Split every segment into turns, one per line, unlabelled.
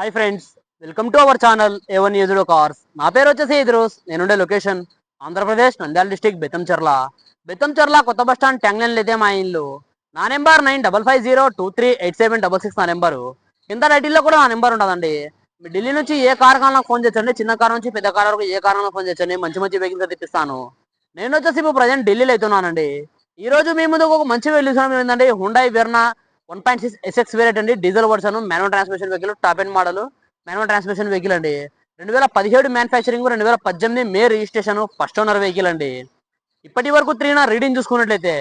Hi friends welcome to our channel A one used cars నా పేరు వచ్చేసి ఇద్రోస్ నేనుండే లొకేషన్ ఆంధ్రప్రదేశ్ నంద్యాల డిస్టిక్ బెత్తంచర్ల. బెత్తంచర్ల కొత్త బస్ స్టాండ్ ట్యాంగ్లైన్ అయితే మా ఇల్లు. నా number nine double five zero two three eight seven double six నా నెంబరు కింద టైటిల్లో కూడా నా నెంబర్ ఉంటుందండి. ఢిల్లీ నుంచి ఏ కార్ కావాలన్నా ఫోన్ చేయండి చిన్న కార్ నుంచి పెద్ద కార్ వరకు ఏ కారణంలో ఫోన్ చేయండి మంచి మంచి వెహికల్స్ తెప్పిస్తాను. నేను వచ్చేసి ఇప్పుడు ప్రజెంట్ ఢిల్లీలో అవుతున్నానండి. ఈ రోజు మీ ముందుకు ఒక మంచి వెహికల్ ఏంటంటే Hyundai Verna one point six SX variant అండి. Diesel version manual transmission vehicle top end model manual transmission vehicle అండి. రెండు వేల పదిహేడు మ్యానుఫ్యాక్చరింగ్ రెండు వేల పద్దెనిమిది May registration first owner vehicle అండి. ఇప్పటి వరకు తిరిగిన రీడింగ్ చూసుకున్నట్లయితే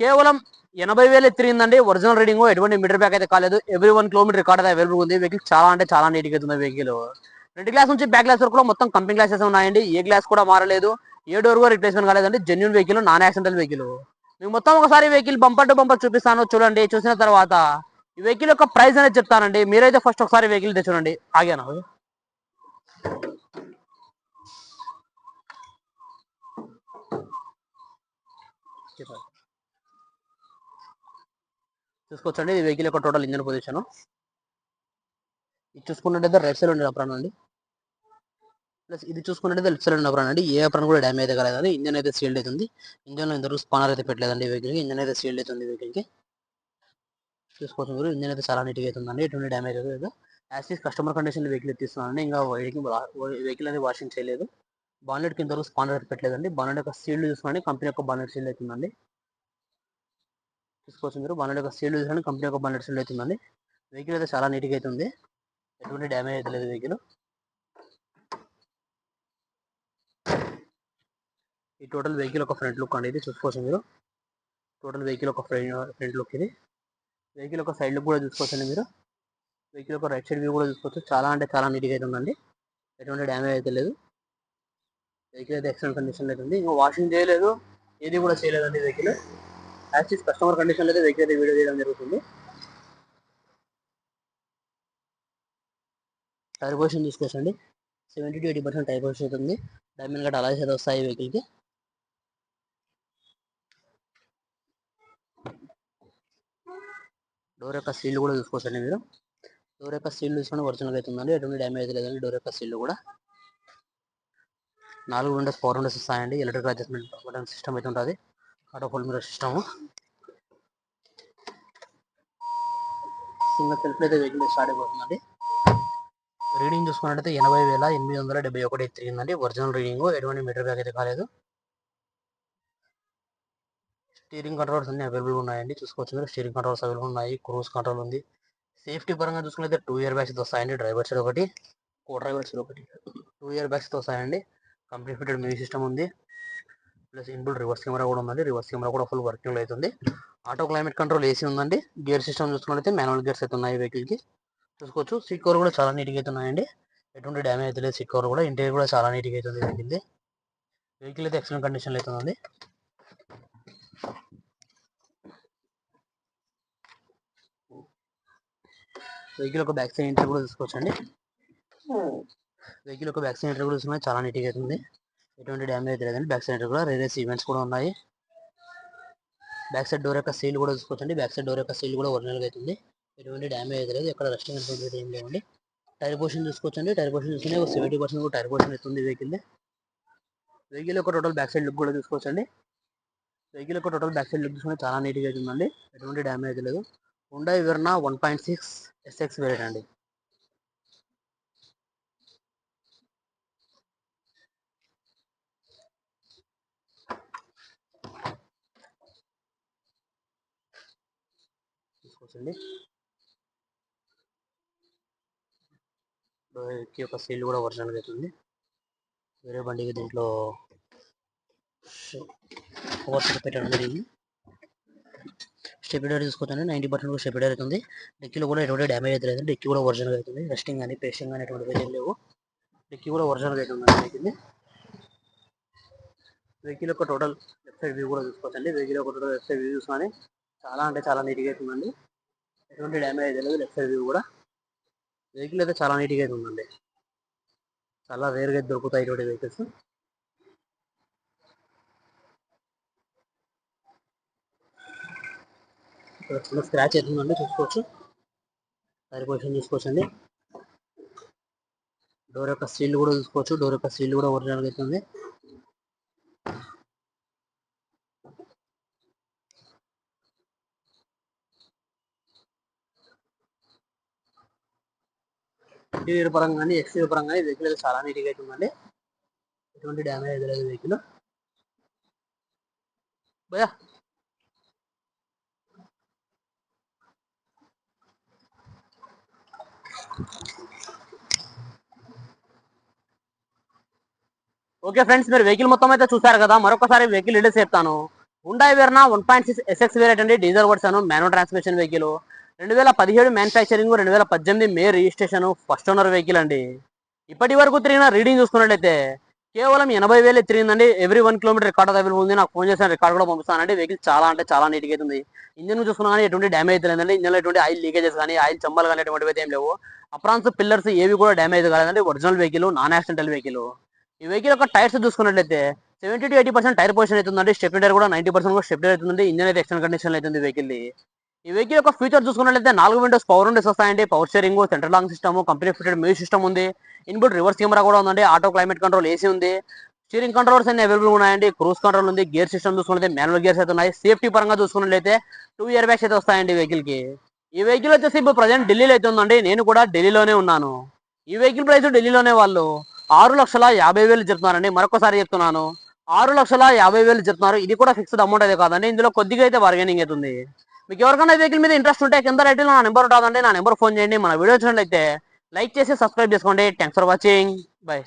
కేవలం ఎనభై వేలు తిరిగిందండి. ఒరిజినల్ రీడింగ్ ఎటువంటి మీటర్ బ్యాక్ అయితే కాలేదు. ఎవ్రీ వన్ కిలోమీటర్ రికార్డ్ అయితే అవైలబుల్ ఉంది. వెహికల్ చాలా అంటే చాలా నీట్గా అవుతుంది వెహికల్ రెండు గ్లాస్ నుంచి బ్యాక్ గ్లాస్ వరకు కూడా మొత్తం కంపెనీ గ్లాసెస్ ఉన్నాయండి. ఏ గ్లాస్ కూడా మారలేదు. ఏ డోర్ కూడా రిప్లేస్మెంట్ కాలేదండి. Genuine vehicle non accidental vehicle మీకు మొత్తం ఒకసారి వెహికల్ బంపర్ టు బంపర్ చూపిస్తాను చూడండి చూసిన తర్వాత ఈ వెహికల్ యొక్క ప్రైస్ అనేది చెప్తానండి. మీరైతే ఫస్ట్ ఒకసారి వెహికల్ అయితే చూడండి ఆగాను చూసుకోవచ్చండి ఈ వెహికల్ యొక్క టోటల్ ఇంజన్ పొజిషన్ ఇది చూసుకున్నట్టయితే రైట్ సైడ్ ఉండేది అప్పుడు అండి. ప్లస్ ఇది చూసుకున్నట్టయితే లెఫ్ట్ సైడ్ ఉన్న అండి. ఏ అప్రాన్ కూడా డ్యామేజ్ అయితే కాలేదండి ఇంజన్ అయితే సీల్డ్ అవుతుంది ఇంజన్లో ఇంతవరకు స్పానర్ అయితే పెట్టలేదండి ఈ వెహికల్కి. ఇంజన్ అయితే సీల్డ్ అవుతుంది వెహికల్కి. చూసుకోవచ్చు మీరు. ఇంజన్ అయితే చాలా నీట్గా అవుతుందండి ఎటువంటి డ్యామేజ్ లేదు. యాక్సిస్ కస్టమర్ కండిషన్ వెహికల్ ఎత్తిస్తున్నానండి ఇంకా వెహికల్ అనేది వాషింగ్ చేయలేదు. బాన్లెట్ కింద వరకు స్పానర్ అయితే పెట్టలేదండి. బాన్లెట్ యొక్క సీల్డ్ చూసుకోండి. కంపెనీ యొక్క బాన్లెట్ సీల్డ్ అవుతుందండి చూసుకోవచ్చు మీరు. బాన్లెట్ యొక్క సీల్డ్ చూసుకోండి. కంపెనీ యొక్క బాన్లెట్ సీల్డ్ అవుతుందండి వెహికల్ అయితే చాలా నీట్గా అవుతుంది ఎటువంటి డ్యామేజ్ అయితే లేదు వెహికల్ ఈ టోటల్ వెహికల్ ఒక ఫ్రంట్ లుక్ అండి చూసుకోవచ్చు మీరు టోటల్ వెహికల్ ఒక ఫ్రంట్ లుక్ ఇది. వెహికల్ ఒక సైడ్ లుక్ కూడా చూసుకోవచ్చండి మీరు. వెహికల్ ఒక రైట్ సైడ్ వ్యూ కూడా చూసుకోవచ్చు. చాలా అంటే చాలా నీట్గా అయితే ఉందండి. ఎటువంటి డ్యామేజ్ అయితే లేదు. వెహికల్ అయితే ఎక్సలెంట్ కండిషన్లో అయితే ఉంది. ఇంకా వాషింగ్ చేయలేదు. ఏది కూడా చేయలేదండి వెహికల్. యాక్సిస్ కస్టమర్ కండిషన్లో అయితే వెహికల్ అయితే వీడియో చేయడం జరుగుతుంది. టైర్ పొజిషన్ చూసుకోవచ్చండి. Seventy to eighty percent tyre position అయితే ఉంది. డైమండ్ గట్ అలాగే అయితే వస్తాయి వెహికల్కి. డోర్ యొక్క సీల్ కూడా చూసుకోవచ్చండి మీరు. డోర్ యొక్క సీల్ చూసుకుని ఒరిజినల్ అవుతుందండి ఎటువంటి డ్యామేజ్ లేదండి. డోర్ యొక్క సీల్ కూడా. నాలుగు విండోస్ ఫోర్ విండోస్ వస్తాయండి. ఎలక్ట్రిక్ అడ్జస్ట్మెంట్ బటన్ సిస్టమ్ అయితే ఉంటుంది. Auto full mirror system single self అయితే వెహికల్ స్టార్ట్ అయిపోతుందండి. రీడింగ్ చూసుకున్నట్టయితే ఎనభై వేల ఎనిమిది వందల డెబ్బై ఒకటి తిరిగిందండి ఒరిజినల్ రీడింగ్ ఎటువంటి మీటర్ బ్యాక్ అయితే కాలేదు. స్టీరింగ్ కంట్రోల్స్ అన్ని అవైలబుల్ ఉన్నాయండి. చూసుకోవచ్చు మీరు. స్టీరింగ్ కంట్రోల్స్ అవైలబుల్ ఉన్నాయి. క్రూజ్ కంట్రోల్ ఉంది. సేఫ్టీ పరంగా చూసుకున్నైతే టూ ఇయర్ బ్యాగ్స్ వస్తాయండి డ్రైవర్ సైడ్ ఒకటి కో డ్రైవర్ సైడ్ ఒకటి. టూ ఇయర్ బ్యాగ్స్ వస్తాయండి కంప్లీట్ ఫిటెడ్ మ్యూజిక్ సిస్టమ్ ఉంది. ప్లస్ ఇన్బుల్ రివర్స్ కెమెరా కూడా ఉందండి రివర్స్ కెమెరా కూడా ఫుల్ వర్కింగ్ అవుతుంది ఆటో క్లైమేట్ కంట్రోల్ ఏసీ ఉందండి. గేర్ సిస్టమ్ చూసుకున్నట్లయితే మాన్యువల్ గేర్స్ అయితే ఉన్నాయి వెహికల్కి. చూసుకోవచ్చు. సీట్ కవర్ కూడా చాలా నీట్గా అయితే ఉన్నాయండి. ఎటువంటి డ్యామేజ్ అయితే లేదు. సీట్ కవర్ కూడా ఇంటీరియర్ కూడా చాలా నీట్గా అవుతుంది వెహికల్ వెహికల్ అయితే ఎక్సలెంట్ కండిషన్లో అయితే వెహికల్ ఒక బ్యాక్ సైడ్ ఎంట్రీ కూడా చూసుకోవచ్చండి వెహికల్ ఒక బ్యాక్ సైడ్ ఎంట్రీ కూడా చూసుకున్నా చాలా నీట్గా అవుతుంది ఎటువంటి డ్యామేజ్ అయితే లేదండి. బ్యాక్ సైడ్ ఎంట్రీ కూడా రేరేస్ ఈవెంట్స్ కూడా ఉన్నాయి. బ్యాక్ సైడ్ డోర్ యొక్క సీల్ కూడా చూసుకోవచ్చండి బ్యాక్ సైడ్ డోర్ యొక్క సీల్ కూడా ఒరిజినల్గా అవుతుంది ఎటువంటి డ్యామేజ్ అయితే లేదు. ఎక్కడ రెస్టింగ్ అనేది ఏం లేవండి. టైర్ పొజిషన్ చూసుకోవచ్చండి టైర్ పొజిషన్ చూసుకునే ఒక సెవెంటీ పర్సెంట్ కూడా టైర్ పొజిషన్ అవుతుంది వెహికల్ వెహికల్ యొక్క టోటల్ బ్యాక్ సైడ్ లుక్ కూడా చూసుకోవచ్చండి వెహికల్ యొక్క టోటల్ బ్యాక్ సైడ్ లుక్ చూసుకుంటే చాలా నీట్గా అవుతుందండి ఎటువంటి డ్యామేజ్ అయితే లేదు. Hyundai Verna one point six SX variant అండి తీసుకోవచ్చండి కి ఒక సీల్ కూడా ఒరిజినల్ అవుతుంది వేరే బండికి దీంట్లో కవర్ పెట్టడం జరిగింది స్టెపిడర్ చూసుకోవచ్చండి నైంటీ పర్సెంట్ కూడా స్టెబిలైజర్ అవుతుంది. డిక్కీలో కూడా ఎటువంటి డ్యామేజ్ అయితే లేదు డిక్కీ కూడా ఒరిజినల్ అవుతుంది. రెస్టింగ్ కానీ పేస్టింగ్ కానీ ఎటువంటి ఏం లేవు. డిక్కీ కూడా ఒరిజినల్ అవుతుంది వెహికల్ వెహికల్ యొక్క టోటల్ లెఫ్ట్ సైడ్ వ్యూ కూడా చూసుకోవచ్చండి. వెహికల్ యొక్క టోటల్ లెఫ్ట్ సైడ్ వ్యూ చూసుకొని చాలా అంటే చాలా నీట్గా అవుతుందండి ఎటువంటి డ్యామేజ్ అయితే లేదు లెఫ్ట్ సైడ్ వ్యూ కూడా. వెహికల్ అయితే చాలా నీట్గా అయితే ఉందండి. చాలా రేర్గా అయితే దొరుకుతాయి ఇటువంటి వెహికల్స్. ఇక్కడ చిన్న స్క్రాచ్ అవుతుందండి చూసుకోవచ్చు. సరిపోషన్ పొజిషన్ చూసుకోవచ్చండి డోర్ యొక్క స్టీల్ కూడా చూసుకోవచ్చు. డోర్ యొక్క స్టీల్ కూడా ఒరిజినల్ అవుతుంది ఇంటీరియర్ పరంగా కానీ ఎక్స్టీరియర్ పరంగా కానీ వెహికల్ అయితే చాలా నీట్గా అవుతుందండి ఎటువంటి డ్యామేజ్ అయితే లేదు వెహికల్ భయా ఓకే ఫ్రెండ్స్ మీరు వెహికల్ మొత్తం అయితే చూసారు కదా. మరొకసారి వెహికల్ డీటెయిల్స్ చెప్తాను ఉండాయి Verna one point six SX variant అండి. Diesel version manual transmission vehicle రెండు వేల పదిహేడు మ్యానుఫ్యాక్చరింగ్ రెండు వేల పద్దెనిమిది May registration first owner vehicle అండి. ఇప్పటి వరకు తిరిగిన రీడింగ్ చూసుకున్నట్లయితే కేవలం ఎనభై వేలు తిరిగిందండి every one kilometre record available ఉంది. నాకు ఫోన్ చేసిన రికార్డ్ కూడా పంపిస్తానండి. వెహికల్ చాలా అంటే చాలా నీట్గా అవుతుంది ఇంజిన్ చూసుకున్నా కానీ ఎటువంటి డ్యామేజ్ అయితే లేదండి ఇంజిన్లో ఎటువంటి ఆయిల్ లీకేజెస్ కానీ ఆయిల్ చమ్మలు కానీ ఎటువంటివి అయితే ఏం లేవు. అప్రాన్స్ పిల్లర్స్ ఏవి కూడా డ్యామేజ్ కాలేదండి. Original vehicle non accidental vehicle ఈ వెహికల్ యొక్క టైర్స్ చూసుకున్నట్లయితే seventy to eighty percent tyre position అవుతుందండి. స్టెప్ టైర్ కూడా నైంటీ పర్సెంట్ కూడా స్టెప్ టైర్ అవుతుంది ఇంజన్ అయితే ఎక్స్టెంట్ కండిషన్ అవుతుంది వెహికల్ ఈ వెహికల్ యొక్క ఫీచర్ చూసుకున్నట్లయితే నాలుగు విండోస్ పవర్ విండోస్ వస్తాయండి. Power steering central lock system company fitted music system ఉంది. ఇన్బుల్ రివర్స్ కెమెరా కూడా ఉందండి. ఆటో క్లైమేట్ కంట్రోల్ ఏసీ ఉంది. స్టీరింగ్ కంట్రోల్స్ అన్ని అవైలబుల్ ఉన్నాయండి. క్రూజ్ కంట్రోల్ ఉంది. గేర్ సిస్టమ్ చూసుకుంటే మాన్యువల్ గేర్స్ అయితే ఉన్నాయి. సేఫ్టీ పరంగా చూసుకున్నట్లయితే టూ ఇయర్ బ్యాగ్స్ అయితే వస్తాయండి వెహికల్కి. ఈ వెహికల్ వచ్చేసి ఇప్పుడు ప్రజెంట్ ఢిల్లీలో అయితే ఉందండి. నేను కూడా ఢిల్లీలోనే ఉన్నాను. ఈ వెహికల్ ప్రైస్ ఢిల్లీలోనే వాళ్ళు ఆరు లక్షల యాభై వేలు చెప్తున్నారండి. మరొకసారి చెప్తున్నాను. ఆరు లక్షల యాభై వేలు చెప్తున్నారు. ఇది కూడా ఫిక్స్డ్ అమౌంట్ అయితే కాదండి. ఇందులో కొద్దిగా అయితే బార్గెనింగ్ అవుతుంది మీకు ఎవరికైనా వెహికల్ మీద ఇంట్రెస్ట్ ఉంటే కింద రైట్ నా నెంబర్ ఉంటుందండి. నా నెంబర్ ఫోన్ చేయండి. మన వీడియో అయితే. లైక్ చేసి సబ్స్క్రైబ్ చేసుకోండి. Thanks for watching bye